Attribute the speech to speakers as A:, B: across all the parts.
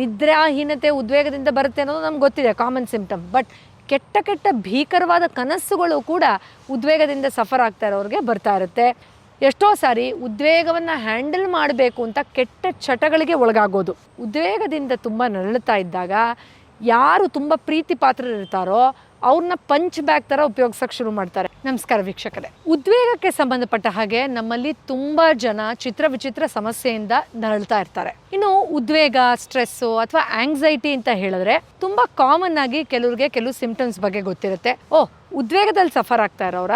A: ನಿದ್ರಾಹೀನತೆ ಉದ್ವೇಗದಿಂದ ಬರುತ್ತೆ ಅನ್ನೋದು ನಮ್ಗೆ ಗೊತ್ತಿದೆ ಕಾಮನ್ ಸಿಂಪ್ಟಮ್ ಬಟ್ ಕೆಟ್ಟ ಕೆಟ್ಟ ಭೀಕರವಾದ ಕನಸುಗಳು ಕೂಡ ಉದ್ವೇಗದಿಂದ ಸಫರ್ ಆಗ್ತಾ ಇರೋರಿಗೆ ಬರ್ತಾ ಇರುತ್ತೆ. ಎಷ್ಟೋ ಸಾರಿ ಉದ್ವೇಗವನ್ನು ಹ್ಯಾಂಡಲ್ ಮಾಡಬೇಕು ಅಂತ ಕೆಟ್ಟ ಚಟಗಳಿಗೆ ಒಳಗಾಗೋದು. ಉದ್ವೇಗದಿಂದ ತುಂಬ ನರಳುತ್ತಾ ಇದ್ದಾಗ ಯಾರು ತುಂಬ ಪ್ರೀತಿ ಪಾತ್ರರಿರ್ತಾರೋ ಅವ್ರನ್ನ ಪಂಚ್ ಬ್ಯಾಗ್ ಥರ ಉಪಯೋಗಿಸೋಕೆ ಶುರು ಮಾಡ್ತಾರೆ. ನಮಸ್ಕಾರ ವೀಕ್ಷಕರೇ. ಉದ್ವೇಗಕ್ಕೆ ಸಂಬಂಧಪಟ್ಟ ಹಾಗೆ ನಮ್ಮಲ್ಲಿ ತುಂಬ ಜನ ಚಿತ್ರ ವಿಚಿತ್ರ ಸಮಸ್ಯೆಯಿಂದ ನರಳ್ತಾ ಇರ್ತಾರೆ. ಇನ್ನು ಉದ್ವೇಗ, ಸ್ಟ್ರೆಸ್ಸು ಅಥವಾ ಆಂಗ್ಸೈಟಿ ಅಂತ ಹೇಳಿದ್ರೆ ತುಂಬ ಕಾಮನ್ ಆಗಿ ಕೆಲವ್ರಿಗೆ ಕೆಲವು ಸಿಂಪ್ಟಮ್ಸ್ ಬಗ್ಗೆ ಗೊತ್ತಿರುತ್ತೆ. ಓ ಉದ್ವೇಗದಲ್ಲಿ ಸಫರ್ ಆಗ್ತಾ ಇರೋರ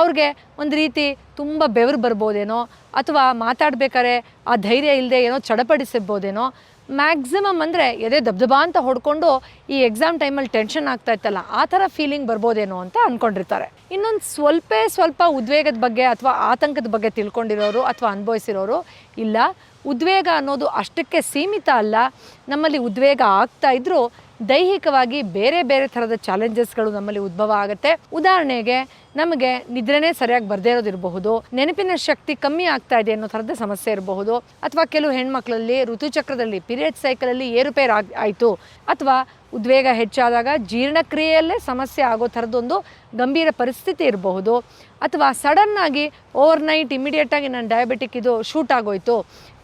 A: ಅವ್ರಿಗೆ ಒಂದು ರೀತಿ ತುಂಬ ಬೆವರು ಬರ್ಬೋದೇನೋ, ಅಥವಾ ಮಾತಾಡ್ಬೇಕಾದ್ರೆ ಆ ಧೈರ್ಯ ಇಲ್ಲದೆ ಏನೋ ಚಡಪಡಿಸಿರ್ಬೋದೇನೋ ಮ್ಯಾಕ್ಸಿಮಮ್ ಅಂದರೆ ಎದೆ ದಬ್ದಬಾ ಅಂತ ಹೊಡ್ಕೊಂಡು ಈ ಎಕ್ಸಾಮ್ ಟೈಮಲ್ಲಿ ಟೆನ್ಷನ್ ಆಗ್ತಾ ಇತ್ತಲ್ಲ, ಆ ಥರ ಫೀಲಿಂಗ್ ಬರ್ಬೋದೇನೋ ಅಂತ ಅಂದ್ಕೊಂಡಿರ್ತಾರೆ ಇನ್ನೊಂದು ಸ್ವಲ್ಪ ಸ್ವಲ್ಪ ಉದ್ವೇಗದ ಬಗ್ಗೆ ಅಥವಾ ಆತಂಕದ ಬಗ್ಗೆ ತಿಳ್ಕೊಂಡಿರೋರು ಅಥವಾ ಅನುಭವಿಸಿರೋರು ಇಲ್ಲ. ಉದ್ವೇಗ ಅನ್ನೋದು ಅಷ್ಟಕ್ಕೆ ಸೀಮಿತ ಅಲ್ಲ. ನಮ್ಮಲ್ಲಿ ಉದ್ವೇಗ ಆಗ್ತಾ ಇದ್ರೂ ದೈಹಿಕವಾಗಿ ಬೇರೆ ಬೇರೆ ಥರದ ಚಾಲೆಂಜಸ್ಗಳು ನಮ್ಮಲ್ಲಿ ಉದ್ಭವ ಆಗುತ್ತೆ. ಉದಾಹರಣೆಗೆ ನಮಗೆ ನಿದ್ರೆನೇ ಸರಿಯಾಗಿ ಬರದೇ ಇರೋದಿರಬಹುದು, ನೆನಪಿನ ಶಕ್ತಿ ಕಮ್ಮಿ ಆಗ್ತಾ ಇದೆ ಅನ್ನೋ ಥರದ ಸಮಸ್ಯೆ ಇರಬಹುದು, ಅಥವಾ ಕೆಲವು ಹೆಣ್ಮಕ್ಳಲ್ಲಿ ಋತುಚಕ್ರದಲ್ಲಿ ಪಿರಿಯಡ್ ಸೈಕಲಲ್ಲಿ ಏರುಪೇರು ಆಗ್ ಆಯಿತು, ಅಥವಾ ಉದ್ವೇಗ ಹೆಚ್ಚಾದಾಗ ಜೀರ್ಣಕ್ರಿಯೆಯಲ್ಲೇ ಸಮಸ್ಯೆ ಆಗೋ ಥರದ್ದೊಂದು ಗಂಭೀರ ಪರಿಸ್ಥಿತಿ ಇರಬಹುದು, ಅಥವಾ ಸಡನ್ನಾಗಿ ಓವರ್ ನೈಟ್ ಇಮಿಡಿಯೇಟಾಗಿ ನಾನು ಡಯಾಬಿಟಿಕ್ ಇದು ಶೂಟ್ ಆಗೋಯ್ತು,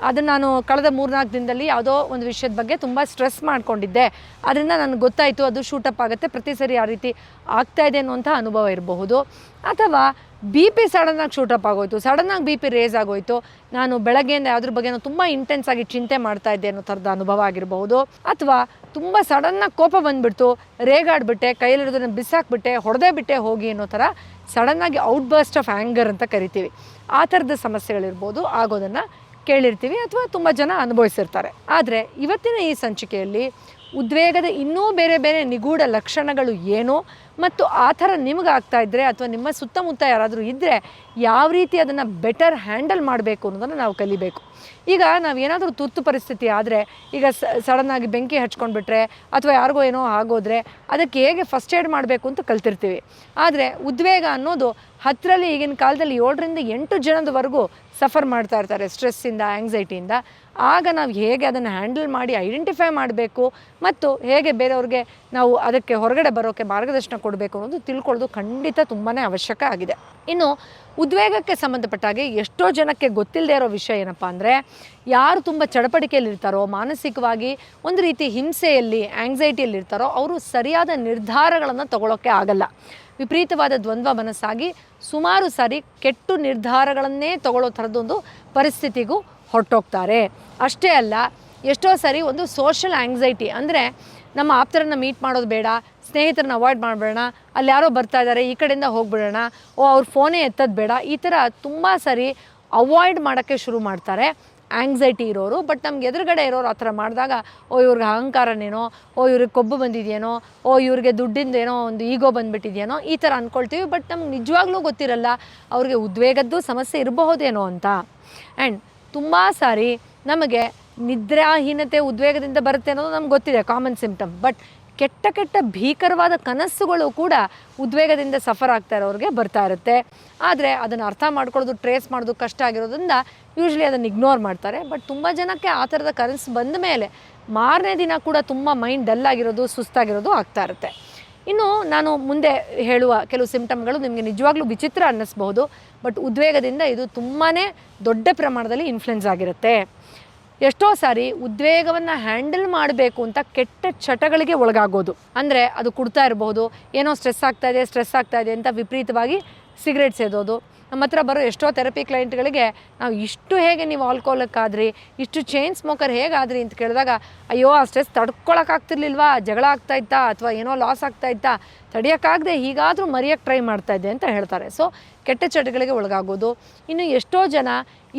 A: ಅದನ್ನು ನಾನು ಕಳೆದ ಮೂರ್ನಾಲ್ಕು ದಿನದಲ್ಲಿ ಯಾವುದೋ ಒಂದು ವಿಷಯದ ಬಗ್ಗೆ ತುಂಬ ಸ್ಟ್ರೆಸ್ ಮಾಡ್ಕೊಂಡಿದ್ದೆ, ಅದರಿಂದ ನನಗೆ ಗೊತ್ತಾಯಿತು ಅದು ಶೂಟಪ್ ಆಗುತ್ತೆ, ಪ್ರತಿ ಸರಿ ಆ ರೀತಿ ಆಗ್ತಾ ಇದೆ ಅನ್ನುವಂಥ ಅನುಭವ ಇರಬಹುದು. ಅಥವಾ ಬಿ ಪಿ ಸಡನ್ನಾಗಿ ಶೂಟಪ್ ಆಗೋಯ್ತು ಸಡನ್ನಾಗಿ ಬಿ ಪಿ ರೇಸ್ ಆಗೋಯ್ತು, ನಾನು ಬೆಳಗ್ಗೆಯಿಂದ ಯಾವುದ್ರ ಬಗ್ಗೆನೂ ತುಂಬ ಇಂಟೆನ್ಸ್ ಆಗಿ ಚಿಂತೆ ಮಾಡ್ತಾ ಇದ್ದೆ ಅನ್ನೋ ಥರದ ಅನುಭವ ಆಗಿರಬಹುದು. ಅಥವಾ ತುಂಬ ಸಡನ್ನಾಗಿ ಕೋಪ ಬಂದುಬಿಡ್ತು, ರೇಗಾಡ್ಬಿಟ್ಟೆ ಕೈಯಲ್ಲಿರೋದನ್ನು ಬಿಸಾಕ್ಬಿಟ್ಟೆ, ಹೊಡೆದೇ ಬಿಟ್ಟೆ ಹೋಗಿ ಅನ್ನೋ ಥರ ಸಡನ್ನಾಗಿ ಔಟ್ ಬರ್ಸ್ಟ್ ಆಫ್ ಆ್ಯಂಗರ್ ಅಂತ ಕರಿತೀವಿ. ಆ ಥರದ ಸಮಸ್ಯೆಗಳಿರ್ಬೋದು, ಆಗೋದನ್ನು ಕೇಳಿರ್ತೀವಿ ಅಥವಾ ತುಂಬ ಜನ ಅನುಭವಿಸಿರ್ತಾರೆ. ಆದರೆ ಇವತ್ತಿನ ಈ ಸಂಚಿಕೆಯಲ್ಲಿ ಉದ್ವೇಗದ ಇನ್ನೂ ಬೇರೆ ಬೇರೆ ನಿಗೂಢ ಲಕ್ಷಣಗಳು ಏನೋ ಮತ್ತು ಆ ಥರ ನಿಮ್ಗೆ ಆಗ್ತಾ ಇದ್ದರೆ ಅಥವಾ ನಿಮ್ಮ ಸುತ್ತಮುತ್ತ ಯಾರಾದರೂ ಇದ್ದರೆ ಯಾವ ರೀತಿ ಅದನ್ನು ಬೆಟರ್ ಹ್ಯಾಂಡಲ್ ಮಾಡಬೇಕು ಅನ್ನೋದನ್ನು ನಾವು ಕಲಿಬೇಕು. ಈಗ ನಾವು ಏನಾದರೂ ತುರ್ತು ಪರಿಸ್ಥಿತಿ ಆದರೆ ಈಗ ಸಡನ್ನಾಗಿ ಬೆಂಕಿ ಹಚ್ಕೊಂಡ್ಬಿಟ್ರೆ ಅಥವಾ ಯಾರಿಗೋ ಏನೋ ಆಗೋದ್ರೆ ಅದಕ್ಕೆ ಹೇಗೆ ಫಸ್ಟ್ ಏಡ್ ಮಾಡಬೇಕು ಅಂತ ಕಲ್ತಿರ್ತೀವಿ. ಆದರೆ ಉದ್ವೇಗ ಅನ್ನೋದು ಹತ್ತರಲ್ಲಿ ಈಗಿನ ಕಾಲದಲ್ಲಿ ಏಳರಿಂದ ಎಂಟು ಜನದವರೆಗೂ ಸಫರ್ ಮಾಡ್ತಾ ಇರ್ತಾರೆ ಸ್ಟ್ರೆಸ್ಸಿಂದ ಆ್ಯಂಗ್ಸೈಟಿಯಿಂದ ಆಗ ನಾವು ಹೇಗೆ ಅದನ್ನು ಹ್ಯಾಂಡಲ್ ಮಾಡಿ ಐಡೆಂಟಿಫೈ ಮಾಡಬೇಕು ಮತ್ತು ಹೇಗೆ ಬೇರೆಯವ್ರಿಗೆ ನಾವು ಅದಕ್ಕೆ ಹೊರಗಡೆ ಬರೋಕ್ಕೆ ಮಾರ್ಗದರ್ಶನ ಕೊಡಬೇಕು ಅನ್ನೋದು ತಿಳ್ಕೊಳ್ಳೋದು ಖಂಡಿತ ತುಂಬಾ ಅವಶ್ಯಕ ಆಗಿದೆ. ಇನ್ನು ಉದ್ವೇಗಕ್ಕೆ ಸಂಬಂಧಪಟ್ಟ ಹಾಗೆ ಎಷ್ಟೋ ಜನಕ್ಕೆ ಗೊತ್ತಿಲ್ಲದೆ ಇರೋ ವಿಷಯ ಏನಪ್ಪ ಅಂದರೆ, ಯಾರು ತುಂಬ ಚಡಪಡಿಕೆಯಲ್ಲಿರ್ತಾರೋ ಮಾನಸಿಕವಾಗಿ ಒಂದು ರೀತಿ ಹಿಂಸೆಯಲ್ಲಿ ಆ್ಯಂಗ್ಸೈಟಿಯಲ್ಲಿರ್ತಾರೋ ಅವರು ಸರಿಯಾದ ನಿರ್ಧಾರಗಳನ್ನು ತಗೊಳ್ಳೋಕ್ಕೆ ಆಗಲ್ಲ. ವಿಪರೀತವಾದ ದ್ವಂದ್ವ ಮನಸ್ಸಾಗಿ ಸುಮಾರು ಸಾರಿ ಕೆಟ್ಟು ನಿರ್ಧಾರಗಳನ್ನೇ ತಗೊಳ್ಳೋ ಥರದ್ದೊಂದು ಪರಿಸ್ಥಿತಿಗೂ ಹೊರಟೋಗ್ತಾರೆ. ಅಷ್ಟೇ ಅಲ್ಲ, ಎಷ್ಟೋ ಸಾರಿ ಒಂದು ಸೋಷಲ್ ಆ್ಯಂಗ್ಸೈಟಿ ಅಂದರೆ ನಮ್ಮ ಆಪ್ತರನ್ನು ಮೀಟ್ ಮಾಡೋದು ಬೇಡ, ಸ್ನೇಹಿತರನ್ನ ಅವಾಯ್ಡ್ ಮಾಡಬೇಡ ಅಲ್ಲಿ ಯಾರೋ ಬರ್ತಾ ಇದ್ದಾರೆ ಈ ಕಡೆಯಿಂದ ಹೋಗಿಬಿಡೋಣ, ಓ, ಅವ್ರ ಫೋನೇ ಎತ್ತೋದು ಬೇಡ, ಈ ಥರ ತುಂಬ ಸರಿ ಅವಾಯ್ಡ್ ಮಾಡೋಕ್ಕೆ ಶುರು ಮಾಡ್ತಾರೆ. ಆ್ಯಂಗ್ಸೈಟಿ ಇರೋರು ಬಟ್ ನಮ್ಗೆ ಎದುರುಗಡೆ ಇರೋರು ಆ ಥರ ಮಾಡಿದಾಗ, ಓ, ಇವ್ರಿಗೆ ಅಹಂಕಾರನೇನೋ, ಓ, ಇವ್ರಿಗೆ ಕೊಬ್ಬು ಬಂದಿದೆಯೇನೋ, ಓ, ಇವ್ರಿಗೆ ದುಡ್ಡಿಂದ ಏನೋ ಒಂದು ಈಗೋ ಬಂದುಬಿಟ್ಟಿದೆಯೇನೋ, ಈ ಥರ ಅಂದ್ಕೊಳ್ತೀವಿ ಬಟ್ ನಮ್ಗೆ ನಿಜವಾಗ್ಲೂ ಗೊತ್ತಿರಲ್ಲ ಅವ್ರಿಗೆ ಉದ್ವೇಗದ್ದು ಸಮಸ್ಯೆ ಇರಬಹುದೇನೋ ಅಂತ. ಆ್ಯಂಡ್ ತುಂಬ ಸಾರಿ ನಮಗೆ ನಿದ್ರಾಹೀನತೆ ಉದ್ವೇಗದಿಂದ ಬರುತ್ತೆ ಅನ್ನೋದು ನಮ್ಗೆ ಗೊತ್ತಿದೆ ಕಾಮನ್ ಸಿಂಪ್ಟಮ್ ಬಟ್ ಕೆಟ್ಟ ಕೆಟ್ಟ ಭೀಕರವಾದ ಕನಸುಗಳು ಕೂಡ ಉದ್ವೇಗದಿಂದ ಸಫರ್ ಆಗ್ತಾ ಇರೋರಿಗೆ ಬರ್ತಾ ಇರುತ್ತೆ. ಆದರೆ ಅದನ್ನು ಅರ್ಥ ಮಾಡ್ಕೊಳ್ಳೋದು ಟ್ರೇಸ್ ಮಾಡೋದು ಕಷ್ಟ ಆಗಿರೋದ್ರಿಂದ ಯೂಶ್ವಲಿ ಅದನ್ನು ಇಗ್ನೋರ್ ಮಾಡ್ತಾರೆ. ಬಟ್ ತುಂಬ ಜನಕ್ಕೆ ಆ ಥರದ ಕನಸು ಬಂದ ಮೇಲೆ ಮಾರನೇ ದಿನ ಕೂಡ ತುಂಬ ಮೈಂಡ್ ಡಲ್ ಆಗಿರೋದು, ಸುಸ್ತಾಗಿರೋದು ಆಗ್ತಾ ಇರುತ್ತೆ. ಇನ್ನು ನಾನು ಮುಂದೆ ಹೇಳುವ ಕೆಲವು ಸಿಂಪ್ಟಮ್ಗಳು ನಿಮಗೆ ನಿಜವಾಗ್ಲೂ ವಿಚಿತ್ರ ಅನ್ನಿಸ್ಬಹುದು. ಬಟ್ ಉದ್ವೇಗದಿಂದ ಇದು ತುಂಬಾ ದೊಡ್ಡ ಪ್ರಮಾಣದಲ್ಲಿ ಇನ್ಫ್ಲುಯೆನ್ಸ್ ಆಗಿರುತ್ತೆ. ಎಷ್ಟೋ ಸಾರಿ ಉದ್ವೇಗವನ್ನು ಹ್ಯಾಂಡಲ್ ಮಾಡಬೇಕು ಅಂತ ಕೆಟ್ಟ ಚಟಗಳಿಗೆ ಒಳಗಾಗೋದು. ಅಂದರೆ ಅದು ಕುಡ್ತಾ ಇರಬಹುದು ಏನೋ ಸ್ಟ್ರೆಸ್ ಆಗ್ತಾ ಇದೆ, ಸ್ಟ್ರೆಸ್ ಆಗ್ತಾ ಇದೆ ಅಂತ ವಿಪರೀತವಾಗಿ ಸಿಗರೇಟ್ ಸೇದೋದು. ನಮ್ಮ ಹತ್ರ ಬರೋ ಎಷ್ಟೋ ಥೆರಪಿ ಕ್ಲೈಂಟ್ಗಳಿಗೆ ನಾವು ಇಷ್ಟು ಹೇಗೆ ನೀವು ಆಲ್ಕೋಲಕ್ಕಾದ್ರಿ ಇಷ್ಟು ಚೈನ್ ಸ್ಮೋಕರ್ ಹೇಗಾದ್ರಿ ಅಂತ ಕೇಳಿದಾಗ, ಅಯ್ಯೋ, ಆ ಸ್ಟ್ರೆಸ್ ತಡ್ಕೊಳಕ್ಕಾಗ್ತಿರ್ಲಿಲ್ವಾ? ಜಗಳ ಆಗ್ತಾ ಇತ್ತಾ? ಅಥವಾ ಏನೋ ಲಾಸ್ ಆಗ್ತಾ ಇತ್ತಾ? ತಡೆಯೋಕ್ಕಾಗದೆ ಹೀಗಾದರೂ ಮರೆಯೋಕ್ಕೆ ಟ್ರೈ ಮಾಡ್ತಾ ಇದೆ ಅಂತ ಹೇಳ್ತಾರೆ. ಸೊ ಕೆಟ್ಟ ಚಟಗಳಿಗೆ ಒಳಗಾಗೋದು. ಇನ್ನು ಎಷ್ಟೋ ಜನ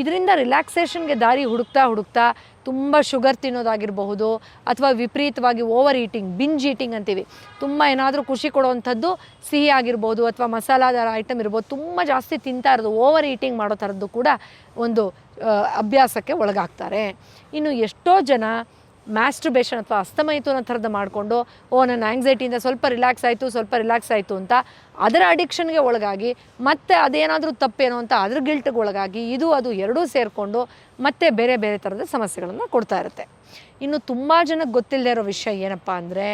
A: ಇದರಿಂದ ರಿಲ್ಯಾಕ್ಸೇಷನ್ಗೆ ದಾರಿ ಹುಡುಕ್ತಾ ಹುಡುಕ್ತಾ ತುಂಬ ಶುಗರ್ ತಿನ್ನೋದಾಗಿರಬಹುದು ಅಥವಾ ವಿಪರೀತವಾಗಿ ಓವರ್ ಈಟಿಂಗ್ ಬಿಂಜ್ ಈಟಿಂಗ್ ಅಂತೀವಿ. ತುಂಬ ಏನಾದರೂ ಖುಷಿ ಕೊಡುವಂಥದ್ದು ಸಿಹಿ ಆಗಿರ್ಬೋದು ಅಥವಾ ಮಸಾಲಾದಾರ ಐಟಮ್ ಇರ್ಬೋದು, ತುಂಬ ಜಾಸ್ತಿ ತಿಂತಾ ಇರೋದು ಓವರ್ ಈಟಿಂಗ್ ಮಾಡೋ ಥರದ್ದು ಕೂಡ ಒಂದು ಅಭ್ಯಾಸಕ್ಕೆ ಒಳಗಾಗ್ತಾರೆ. ಇನ್ನು ಎಷ್ಟೋ ಜನ ಮ್ಯಾಸ್ಟ್ರುಬೇಷನ್ ಅಥವಾ ಅಸ್ತಮೈಥೂನ್ ಥರದ ಮಾಡಿಕೊಂಡು, ಓ, ನನ್ನ ಆ್ಯಂಗ್ಸೈಟಿಯಿಂದ ಸ್ವಲ್ಪ ರಿಲ್ಯಾಕ್ಸ್ ಆಯಿತು, ಸ್ವಲ್ಪ ರಿಲ್ಯಾಕ್ಸ್ ಆಯಿತು ಅಂತ ಅದರ ಅಡಿಕ್ಷನ್ಗೆ ಒಳಗಾಗಿ ಮತ್ತೆ ಅದೇನಾದರೂ ತಪ್ಪೇನೋ ಅಂತ ಅದ್ರ ಗಿಲ್ಟ್ಗೆ ಒಳಗಾಗಿ ಇದು ಅದು ಎರಡೂ ಸೇರಿಕೊಂಡು ಮತ್ತೆ ಬೇರೆ ಬೇರೆ ಥರದ ಸಮಸ್ಯೆಗಳನ್ನು ಕೊಡ್ತಾ ಇರುತ್ತೆ. ಇನ್ನು ತುಂಬ ಜನಕ್ಕೆ ಗೊತ್ತಿಲ್ಲದೆ ಇರೋ ವಿಷಯ ಏನಪ್ಪ ಅಂದರೆ,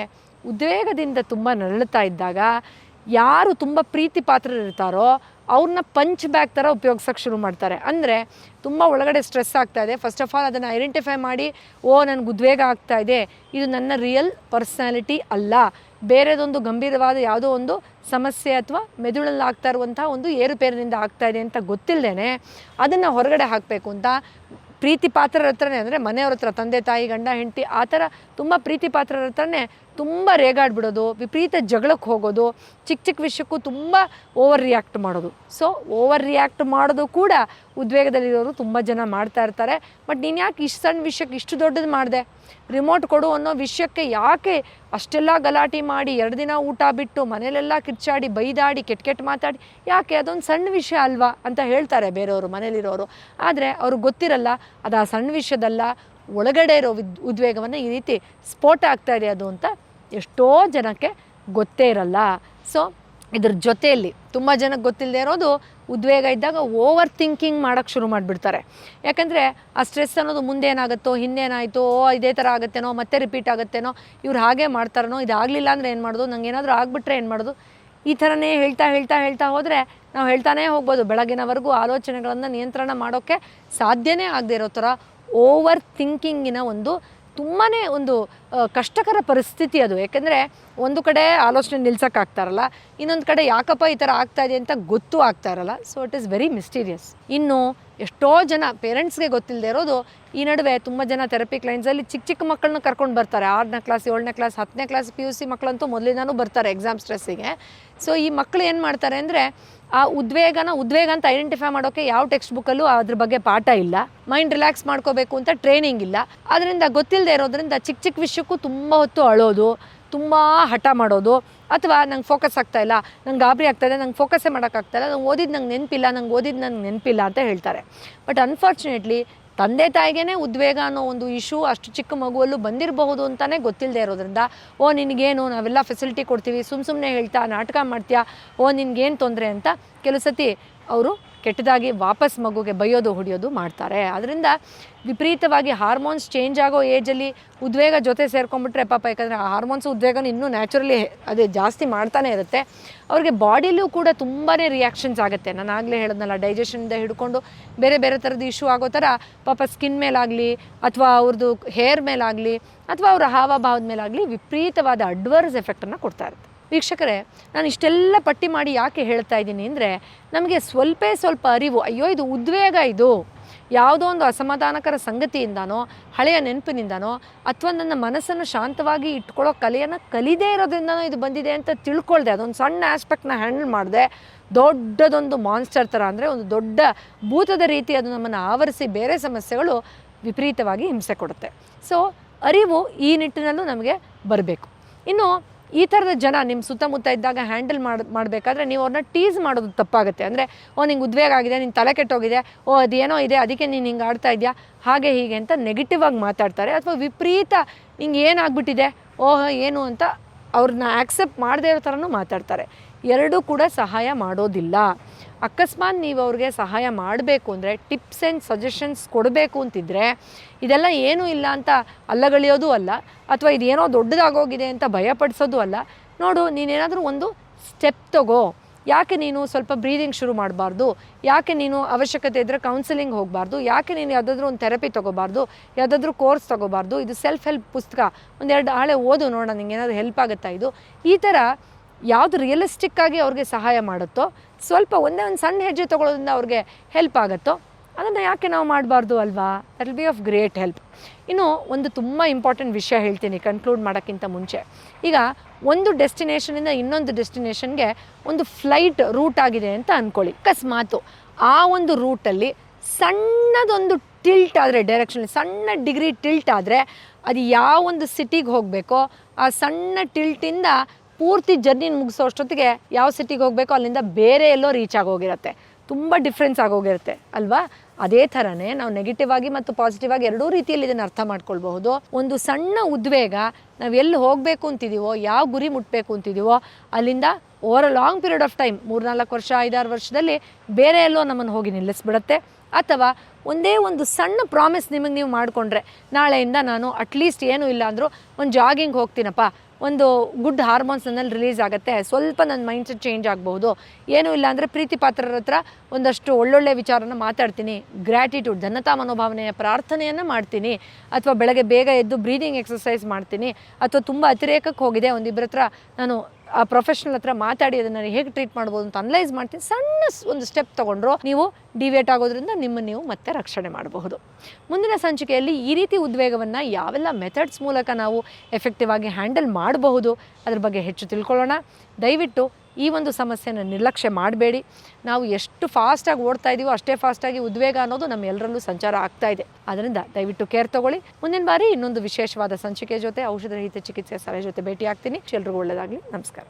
A: ಉದ್ವೇಗದಿಂದ ತುಂಬ ನರಳುತ್ತಾ ಇದ್ದಾಗ ಯಾರು ತುಂಬ ಪ್ರೀತಿ ಪಾತ್ರರಿರ್ತಾರೋ ಅವ್ರನ್ನ ಪಂಚ್ ಬ್ಯಾಗ್ ಥರ ಉಪಯೋಗಿಸೋಕೆ ಶುರು ಮಾಡ್ತಾರೆ. ಅಂದರೆ ತುಂಬ ಒಳಗಡೆ ಸ್ಟ್ರೆಸ್ ಆಗ್ತಾ ಇದೆ. ಫಸ್ಟ್ ಆಫ್ ಆಲ್ ಅದನ್ನು ಐಡೆಂಟಿಫೈ ಮಾಡಿ, ಓ, ನನಗೆ ಉದ್ವೇಗ ಆಗ್ತಾ ಇದೆ. ಇದು ನನ್ನ ರಿಯಲ್ ಪರ್ಸ್ನಾಲಿಟಿ ಅಲ್ಲ. ಬೇರೆದೊಂದು ಗಂಭೀರವಾದ ಯಾವುದೋ ಒಂದು ಸಮಸ್ಯೆ ಅಥವಾ ಮೆದುಳಲ್ಲಿ ಆಗ್ತಾ ಇರುವಂಥ ಒಂದು ಏರುಪೇರಿನಿಂದ ಆಗ್ತಾ ಇದೆ ಅಂತ ಗೊತ್ತಿಲ್ಲದೇ ಅದನ್ನು ಹೊರಗಡೆ ಹಾಕಬೇಕು ಅಂತ ಪ್ರೀತಿ ಪಾತ್ರರ ಹತ್ರನೇ, ಅಂದರೆ ಮನೆಯವ್ರ ಹತ್ರ, ತಂದೆ, ತಾಯಿ, ಗಂಡ, ಹೆಂಡತಿ, ಆ ಥರ ತುಂಬ ಪ್ರೀತಿ ಪಾತ್ರರ ಹತ್ರನೇ ತುಂಬ ರೇಗಾಡ್ಬಿಡೋದು, ವಿಪರೀತ ಜಗಳಕ್ಕೆ ಹೋಗೋದು, ಚಿಕ್ಕ ಚಿಕ್ಕ ವಿಷಯಕ್ಕೂ ತುಂಬ ಓವರ್ ರಿಯಾಕ್ಟ್ ಮಾಡೋದು. ಸೊ ಓವರ್ ರಿಯಾಕ್ಟ್ ಮಾಡೋದು ಕೂಡ ಉದ್ವೇಗದಲ್ಲಿರೋರು ತುಂಬ ಜನ ಮಾಡ್ತಾ ಇರ್ತಾರೆ. ಬಟ್ ನೀನು ಯಾಕೆ ಇಷ್ಟು ಸಣ್ಣ ವಿಷಯಕ್ಕೆ ಇಷ್ಟು ದೊಡ್ಡದು ಮಾಡಿದೆ? ರಿಮೋಟ್ ಕೊಡು ಅನ್ನೋ ವಿಷಯಕ್ಕೆ ಯಾಕೆ ಅಷ್ಟೆಲ್ಲ ಗಲಾಟೆ ಮಾಡಿ ಎರಡು ದಿನ ಊಟ ಬಿಟ್ಟು ಮನೇಲೆಲ್ಲ ಕಿರ್ಚಾಡಿ, ಬೈದಾಡಿ, ಕೆಟ್ಟ ಕೆಟ್ಟ ಮಾತಾಡಿ, ಯಾಕೆ ಅದೊಂದು ಸಣ್ಣ ವಿಷಯ ಅಲ್ವಾ ಅಂತ ಹೇಳ್ತಾರೆ ಬೇರೆಯವರು ಮನೇಲಿರೋರು. ಆದರೆ ಅವ್ರಿಗೆ ಗೊತ್ತಿರಲ್ಲ, ಅದು ಆ ಸಣ್ಣ ವಿಷಯದಲ್ಲ, ಒಳಗಡೆ ಇರೋ ಉದ್ವೇಗವನ್ನು ಈ ರೀತಿ ಸ್ಫೋಟ ಆಗ್ತಾ ಇದೆ ಅದು ಅಂತ ಎಷ್ಟೋ ಜನಕ್ಕೆ ಗೊತ್ತೇ ಇರಲ್ಲ. ಸೊ ಇದ್ರ ಜೊತೆಯಲ್ಲಿ ತುಂಬ ಜನಕ್ಕೆ ಗೊತ್ತಿಲ್ಲದೆ ಇರೋದು ಉದ್ವೇಗ ಇದ್ದಾಗ ಓವರ್ ಥಿಂಕಿಂಗ್ ಮಾಡೋಕ್ಕೆ ಶುರು ಮಾಡಿಬಿಡ್ತಾರೆ. ಯಾಕಂದರೆ ಆ ಸ್ಟ್ರೆಸ್ ಅನ್ನೋದು ಮುಂದೆ ಏನಾಗುತ್ತೋ ಹಿಂದೇನಾಯಿತೋ ಓ, ಇದೇ ಥರ ಆಗುತ್ತೇನೋ, ಮತ್ತೆ ರಿಪೀಟ್ ಆಗುತ್ತೇನೋ, ಇವ್ರು ಹಾಗೆ ಮಾಡ್ತಾರನೋ ಇದಾಗಲಿಲ್ಲ ಅಂದರೆ ಏನು ಮಾಡೋದು? ನಂಗೆ ಏನಾದರೂ ಆಗಿಬಿಟ್ರೆ ಏನು ಮಾಡೋದು? ಈ ಥರನೇ ಹೇಳ್ತಾ ಹೇಳ್ತಾ ಹೇಳ್ತಾ ಹೋದರೆ ನಾವು ಹೇಳ್ತಾನೇ ಹೋಗ್ಬೋದು. ಬೆಳಗಿನವರೆಗೂ ಆಲೋಚನೆಗಳನ್ನು ನಿಯಂತ್ರಣ ಮಾಡೋಕ್ಕೆ ಸಾಧ್ಯನೇ ಆಗದೆ ಇರೋ ಥರ ಓವರ್ ಥಿಂಕಿಂಗಿನ ಒಂದು ತುಂಬಾ ಒಂದು ಕಷ್ಟಕರ ಪರಿಸ್ಥಿತಿ ಅದು. ಯಾಕೆಂದರೆ ಒಂದು ಕಡೆ ಆಲೋಚನೆ ನಿಲ್ಸೋಕ್ಕಾಗ್ತಾರಲ್ಲ ಇನ್ನೊಂದು ಕಡೆ ಯಾಕಪ್ಪ ಈ ಥರ ಆಗ್ತಾ ಇದೆ ಅಂತ ಗೊತ್ತೂ ಆಗ್ತಾ ಇರಲ್ಲ. So it is very mysterious ಇನ್ನು ಎಷ್ಟೋ ಜನ ಪೇರೆಂಟ್ಸ್ಗೆ ಗೊತ್ತಿಲ್ಲದೆ ಇರೋದು, ಈ ನಡುವೆ ತುಂಬ ಜನ ಥೆರಪಿ ಕ್ಲೈನ್ಸಲ್ಲಿ ಚಿಕ್ಕ ಚಿಕ್ಕ ಮಕ್ಕಳನ್ನ ಕರ್ಕೊಂಡು ಬರ್ತಾರೆ. ಆರನೇ ಕ್ಲಾಸ್ ಏಳನೇ ಕ್ಲಾಸ್ ಹತ್ತನೇ ಕ್ಲಾಸ್ ಪಿ ಯು ಸಿ ಮಕ್ಕಳಂತೂ ಮೊದಲಿಂದಾನು ಬರ್ತಾರೆ ಎಕ್ಸಾಮ್ ಸ್ಟ್ರೆಸ್ಸಿಗೆ ಸೊ ಈ ಮಕ್ಕಳು ಏನು ಮಾಡ್ತಾರೆ ಅಂದರೆ ಆ ಉದ್ವೇಗನ, ಉದ್ವೇಗ ಅಂತ ಐಡೆಂಟಿಫೈ ಮಾಡೋಕೆ ಯಾವ ಟೆಕ್ಸ್ಟ್ ಬುಕ್ಕಲ್ಲೂ ಅದ್ರ ಬಗ್ಗೆ ಪಾಠ ಇಲ್ಲ. ಮೈಂಡ್ ರಿಲ್ಯಾಕ್ಸ್ ಮಾಡ್ಕೋಬೇಕು ಅಂತ ಟ್ರೈನಿಂಗ್ ಇಲ್ಲ. ಅದರಿಂದ ಗೊತ್ತಿಲ್ಲದೆ ಇರೋದ್ರಿಂದ ಚಿಕ್ಕ ಚಿಕ್ಕ ವಿಷಯಕ್ಕೂ ತುಂಬ ಹೊತ್ತು ಅಳೋದು, ತುಂಬ ಹಠ ಮಾಡೋದು. ಅಥವಾ ನಂಗೆ ಫೋಕಸ್ ಆಗ್ತಾ ಇಲ್ಲ, ನಂಗೆ ಗಾಬರಿ ಆಗ್ತಾ ಇದೆ ನಂಗೆ ಫೋಕಸ್ಸೇ ಮಾಡೋಕ್ಕಾಗ್ತಾ ಇಲ್ಲ, ನಂಗೆ ಓದಿದ್ದು ನಂಗೆ ನೆನಪಿಲ್ಲ, ನಂಗೆ ಓದಿದ್ದು ನಂಗೆ ನೆನಪಿಲ್ಲ ಅಂತ ಹೇಳ್ತಾರೆ. ಬಟ್ ಅನ್ಫಾರ್ಚುನೇಟ್ಲಿ ತಂದೆ ತಾಯಿಗೇ ಉದ್ವೇಗ ಅನ್ನೋ ಒಂದು ಇಶ್ಯೂ ಅಷ್ಟು ಚಿಕ್ಕ ಮಗುವಲ್ಲೂ ಬಂದಿರಬಹುದು ಅಂತಲೇ ಗೊತ್ತಿಲ್ಲದೆ ಇರೋದ್ರಿಂದ, ಓ ನಿನಗೇನು ನಾವೆಲ್ಲ ಫೆಸಿಲಿಟಿ ಕೊಡ್ತೀವಿ ಸುಮ್ಮ ಸುಮ್ಮನೆ ಹೇಳ್ತಾ ನಾಟಕ ಮಾಡ್ತೀಯಾ, ಓ ನಿನ್ಗೇನು ತೊಂದರೆ ಅಂತ ಕೆಲವು ಸತಿ ಅವರು ಕೆಟ್ಟದಾಗಿ ವಾಪಸ್ ಮಗುಗೆ ಬೈಯೋದು, ಹೊಡೆಯೋದು ಮಾಡ್ತಾರೆ. ಅದರಿಂದ ವಿಪರೀತವಾಗಿ ಹಾರ್ಮೋನ್ಸ್ ಚೇಂಜ್ ಆಗೋ ಏಜಲ್ಲಿ ಉದ್ವೇಗ ಜೊತೆ ಸೇರ್ಕೊಂಡ್ಬಿಟ್ರೆ ಪಾಪ, ಯಾಕಂದರೆ ಹಾರ್ಮೋನ್ಸ್ ಉದ್ವೇಗನ ಇನ್ನೂ ನ್ಯಾಚುರಲಿ ಅದೇ ಜಾಸ್ತಿ ಮಾಡ್ತಾನೆ ಇರುತ್ತೆ. ಅವ್ರಿಗೆ ಬಾಡಿಲೂ ಕೂಡ ತುಂಬಾ ರಿಯಾಕ್ಷನ್ಸ್ ಆಗುತ್ತೆ. ನಾನು ಆಗಲೇ ಹೇಳಿದ್ನಲ್ಲ ಡೈಜೆಷನಿಂದ ಹಿಡ್ಕೊಂಡು ಬೇರೆ ಬೇರೆ ಥರದ ಇಶ್ಯೂ ಆಗೋ ಥರ ಪಾಪ ಸ್ಕಿನ್ ಮೇಲಾಗಲಿ ಅಥವಾ ಅವ್ರದ್ದು ಹೇರ್ ಮೇಲಾಗಲಿ ಅಥವಾ ಅವರ ಹಾವಭಾವದ ಮೇಲಾಗಲಿ ವಿಪರೀತವಾದ ಅಡ್ವರ್ಸ್ ಎಫೆಕ್ಟನ್ನು ಕೊಡ್ತಾ ಇರುತ್ತೆ. ವೀಕ್ಷಕರೇ, ನಾನು ಇಷ್ಟೆಲ್ಲ ಪಟ್ಟಿ ಮಾಡಿ ಯಾಕೆ ಹೇಳ್ತಾ ಇದ್ದೀನಿ ಅಂದರೆ, ನಮಗೆ ಸ್ವಲ್ಪ ಸ್ವಲ್ಪ ಅರಿವು. ಅಯ್ಯೋ, ಇದು ಉದ್ವೇಗ ಇದು. ಯಾವುದೋ ಒಂದು ಅಸಮಾಧಾನಕರ ಸಂಗತಿಯಿಂದನೋ, ಹಳೆಯ ನೆನಪಿನಿಂದನೋ, ಅಥವಾ ನನ್ನ ಮನಸ್ಸನ್ನು ಶಾಂತವಾಗಿ ಇಟ್ಕೊಳ್ಳೋ ಕಲೆಯನ್ನು ಕಲಿದೇ ಇರೋದ್ರಿಂದನೋ ಇದು ಬಂದಿದೆ ಅಂತ ತಿಳ್ಕೊಳ್ದೆ. ಅದೊಂದು ಸಣ್ಣ ಆಸ್ಪೆಕ್ಟ್ನ ಹ್ಯಾಂಡಲ್ ಮಾಡಿದೆ. ದೊಡ್ಡದೊಂದು ಮಾನ್ಸ್ಟರ್ ಥರ ಅಂದರೆ, ಒಂದು ದೊಡ್ಡ ಭೂತದ ರೀತಿ ಅದು ನಮ್ಮನ್ನು ಆವರಿಸಿ ಬೇರೆ ಸಮಸ್ಯೆಗಳು ವಿಪರೀತವಾಗಿ ಹಿಂಸೆ ಕೊಡುತ್ತೆ. ಸೊ ಅರಿವು ಈ ನಿಟ್ಟಿನಲ್ಲೂ ನಮಗೆ ಬರಬೇಕು. ಇನ್ನು ಈ ಥರದ ಜನ ನಿಮ್ಮ ಸುತ್ತಮುತ್ತ ಇದ್ದಾಗ ಹ್ಯಾಂಡಲ್ ಮಾಡಿ ಮಾಡಬೇಕಾದ್ರೆ ನೀವು ಅವ್ರನ್ನ ಟೀಸ್ ಮಾಡೋದು ತಪ್ಪಾಗುತ್ತೆ. ಅಂದರೆ, ಓ, ನಿಂಗೆ ಉದ್ವೇಗ ಆಗಿದೆ ನಿನ್ನ ತಲೆ ಕೆಟ್ಟೋಗಿದೆ, ಓ, ಅದೇನೋ ಇದೆ, ಅದಕ್ಕೆ ನೀನು ಹಿಂಗೆ ಆಡ್ತಾ ಇದೆಯಾ, ಹಾಗೆ ಹೀಗೆ ಅಂತ ನೆಗೆಟಿವ್ ಆಗಿ ಮಾತಾಡ್ತಾರೆ. ಅಥವಾ ವಿಪರೀತ ನಿಂಗೆ ಏನಾಗ್ಬಿಟ್ಟಿದೆ, ಓಹ್, ಏನು ಅಂತ ಅವ್ರನ್ನ ಆಕ್ಸೆಪ್ಟ್ ಮಾಡದೇ ಇರೋ ಥರನೂ ಮಾತಾಡ್ತಾರೆ. ಎರಡೂ ಕೂಡ ಸಹಾಯ ಮಾಡೋದಿಲ್ಲ. ಅಕಸ್ಮಾತ್ ನೀವು ಅವ್ರಿಗೆ ಸಹಾಯ ಮಾಡಬೇಕು ಅಂದರೆ ಟಿಪ್ಸ್ ಆ್ಯಂಡ್ ಸಜೆಷನ್ಸ್ ಕೊಡಬೇಕು ಅಂತಿದ್ರೆ ಇದೆಲ್ಲ ಏನೂ ಇಲ್ಲ ಅಂತ ಅಲ್ಲಗಳಿಯೋದು ಅಲ್ಲ, ಅಥವಾ ಇದೇನೋ ದೊಡ್ಡದಾಗೋಗಿದೆ ಅಂತ ಭಯಪಡಿಸೋದು ಅಲ್ಲ. ನೋಡು, ನೀನೇನಾದರೂ ಒಂದು ಸ್ಟೆಪ್ ತಗೋ. ಯಾಕೆ ನೀನು ಸ್ವಲ್ಪ ಬ್ರೀದಿಂಗ್ ಶುರು ಮಾಡಬಾರ್ದು? ಯಾಕೆ ನೀನು ಅವಶ್ಯಕತೆ ಇದ್ದರೆ ಕೌನ್ಸಿಲಿಂಗ್ ಹೋಗಬಾರ್ದು? ಯಾಕೆ ನೀನು ಯಾವುದಾದ್ರೂ ಒಂದು ಥೆರಪಿ ತೊಗೋಬಾರ್ದು? ಯಾವುದಾದ್ರೂ ಕೋರ್ಸ್ ತೊಗೋಬಾರ್ದು? ಇದು ಸೆಲ್ಫ್ ಹೆಲ್ಪ್ ಪುಸ್ತಕ. ಒಂದೆರಡು ಹಾಳೆ ಓದು ನೋಡೋಣ ನಿಂಗೆ ಏನಾದರೂ ಹೆಲ್ಪ್ ಆಗುತ್ತಾ ಇದು? ಈ ಥರ ಯಾವುದು ರಿಯಲಿಸ್ಟಿಕ್ ಆಗಿ ಅವ್ರಿಗೆ ಸಹಾಯ ಮಾಡುತ್ತೋ, ಸ್ವಲ್ಪ ಒಂದೇ ಒಂದು ಸಣ್ಣ ಹೆಜ್ಜೆ ತೊಗೊಳೋದ್ರಿಂದ ಅವ್ರಿಗೆ ಹೆಲ್ಪ್ ಆಗುತ್ತೋ, ಅದನ್ನು ಯಾಕೆ ನಾವು ಮಾಡಬಾರ್ದು ಅಲ್ವಾ? That will be of great help ಇನ್ನು ಒಂದು ತುಂಬ ಇಂಪಾರ್ಟೆಂಟ್ ವಿಷಯ ಹೇಳ್ತೀನಿ ಕನ್ಕ್ಲೂಡ್ ಮಾಡೋಕ್ಕಿಂತ ಮುಂಚೆ. ಈಗ ಒಂದು ಡೆಸ್ಟಿನೇಷನಿಂದ ಇನ್ನೊಂದು ಡೆಸ್ಟಿನೇಷನ್ಗೆ ಒಂದು ಫ್ಲೈಟ್ ರೂಟ್ ಆಗಿದೆ ಅಂತ ಅಂದ್ಕೊಳ್ಳಿ ಅಕಸ್ಮಾತು ಆ ಒಂದು ರೂಟಲ್ಲಿ ಸಣ್ಣದೊಂದು ಟಿಲ್ಟ್ ಆದರೆ ಡೈರೆಕ್ಷನ್ ಸಣ್ಣ ಡಿಗ್ರಿ ಟಿಲ್ಟ್ ಆದರೆ, ಅದು ಯಾವ ಒಂದು ಸಿಟಿಗೆ ಹೋಗಬೇಕೋ, ಆ ಸಣ್ಣ ಟಿಲ್ಟಿಂದ ಪೂರ್ತಿ ಜರ್ನಿನ ಮುಗಿಸೋ ಅಷ್ಟೊತ್ತಿಗೆ ಯಾವ ಸಿಟಿಗೆ ಹೋಗಬೇಕೋ ಅಲ್ಲಿಂದ ಬೇರೆ ಎಲ್ಲೋ ರೀಚ್ ಆಗೋಗಿರುತ್ತೆ ತುಂಬ ಡಿಫ್ರೆನ್ಸ್ ಆಗೋಗಿರುತ್ತೆ ಅಲ್ವಾ? ಅದೇ ಥರನೇ ನಾವು ನೆಗೆಟಿವ್ ಆಗಿ ಮತ್ತು ಪಾಸಿಟಿವ್ ಆಗಿ ಎರಡೂ ರೀತಿಯಲ್ಲಿ ಇದನ್ನು ಅರ್ಥ ಮಾಡ್ಕೊಳ್ಬಹುದು. ಒಂದು ಸಣ್ಣ ಉದ್ವೇಗ, ನಾವು ಎಲ್ಲಿ ಹೋಗಬೇಕು ಅಂತಿದ್ದೀವೋ ಯಾವ ಗುರಿ ಮುಟ್ಟಬೇಕು ಅಂತಿದ್ದೀವೋ ಅಲ್ಲಿಂದ over a long period of time ಮೂರ್ನಾಲ್ಕು ವರ್ಷ, ಐದಾರು ವರ್ಷದಲ್ಲಿ ಬೇರೆ ಎಲ್ಲೋ ನಮ್ಮನ್ನು ಹೋಗಿ ನಿಲ್ಲಿಸ್ಬಿಡುತ್ತೆ. ಅಥವಾ ಒಂದೇ ಒಂದು ಸಣ್ಣ ಪ್ರಾಮಿಸ್ ನಿಮಗೆ ನೀವು ಮಾಡಿಕೊಂಡ್ರೆ, ನಾಳೆಯಿಂದ ನಾನು ಅಟ್ಲೀಸ್ಟ್ ಏನೂ ಇಲ್ಲ ಅಂದರೂ ಒಂದು ಜಾಗಿಂಗ್ ಹೋಗ್ತೀನಪ್ಪ, ಒಂದು ಗುಡ್ ಹಾರ್ಮೋನ್ಸ್ ನನ್ನಲ್ಲಿ ರಿಲೀಸ್ ಆಗುತ್ತೆ, ಸ್ವಲ್ಪ ನನ್ನ ಮೈಂಡ್ ಸೆಟ್ ಚೇಂಜ್ ಆಗ್ಬೋದು ಏನೂ ಇಲ್ಲ ಅಂದರೆ ಪ್ರೀತಿ ಪಾತ್ರರ ಹತ್ರ ಒಂದಷ್ಟು ಒಳ್ಳೊಳ್ಳೆ ವಿಚಾರನ ಮಾತಾಡ್ತೀನಿ. ಗ್ರ್ಯಾಟಿಟ್ಯೂಡ್ ಧನ್ಯತಾ ಮನೋಭಾವನೆಯ ಪ್ರಾರ್ಥನೆಯನ್ನು ಮಾಡ್ತೀನಿ. ಅಥವಾ ಬೆಳಗ್ಗೆ ಬೇಗ ಎದ್ದು ಬ್ರೀದಿಂಗ್ ಎಕ್ಸಸೈಸ್ ಮಾಡ್ತೀನಿ. ಅಥವಾ ತುಂಬ ಅತಿರೇಕಕ್ಕೆ ಹೋಗಿದೆ ಒಂದಿಬ್ಬರ ಹತ್ರ ನಾನು ಆ ಪ್ರೊಫೆಷನಲ್ ಹತ್ರ ಮಾತಾಡಿ ಅದನ್ನು ಹೇಗೆ ಟ್ರೀಟ್ ಮಾಡ್ಬೋದು ಅಂತ ಅನಲೈಸ್ ಮಾಡ್ತೀನಿ. ಸಣ್ಣ ಒಂದು ಸ್ಟೆಪ್ ತೊಗೊಂಡ್ರು ನೀವು ಡಿವೇಟ್ ಆಗೋದ್ರಿಂದ ನಿಮ್ಮನ್ನು ನೀವು ಮತ್ತೆ ರಕ್ಷಣೆ ಮಾಡಬಹುದು. ಮುಂದಿನ ಸಂಚಿಕೆಯಲ್ಲಿ ಈ ರೀತಿ ಉದ್ವೇಗವನ್ನು ಯಾವೆಲ್ಲ ಮೆಥಡ್ಸ್ ಮೂಲಕ ನಾವು ಎಫೆಕ್ಟಿವ್ ಆಗಿ ಹ್ಯಾಂಡಲ್ ಮಾಡಬಹುದು ಅದ್ರ ಬಗ್ಗೆ ಹೆಚ್ಚು ತಿಳ್ಕೊಳ್ಳೋಣ. ದಯವಿಟ್ಟು ಈ ಒಂದು ಸಮಸ್ಯೆನ ನಿರ್ಲಕ್ಷ್ಯ ಮಾಡಬೇಡಿ. ನಾವು ಎಷ್ಟು ಫಾಸ್ಟಾಗಿ ಓಡ್ತಾ ಇದೀವೋ ಅಷ್ಟೇ ಫಾಸ್ಟಾಗಿ ಉದ್ವೇಗ ಅನ್ನೋದು ನಮ್ಮ ಎಲ್ಲರಲ್ಲೂ ಸಂಚಾರ ಆಗ್ತಾ ಇದೆ. ಅದರಿಂದ ದಯವಿಟ್ಟು ಕೇರ್ ತಗೊಳ್ಳಿ. ಮುಂದಿನ ಬಾರಿ ಇನ್ನೊಂದು ವಿಶೇಷವಾದ ಸಂಚಿಕೆ ಜೊತೆ ಔಷಧ ರಹಿತ ಚಿಕಿತ್ಸೆ ಸಲಹೆ ಜೊತೆ ಭೇಟಿ ಆಗ್ತೀನಿ ಎಲ್ರಿಗೂ ಒಳ್ಳೆಯದಾಗಲಿ. ನಮಸ್ಕಾರ.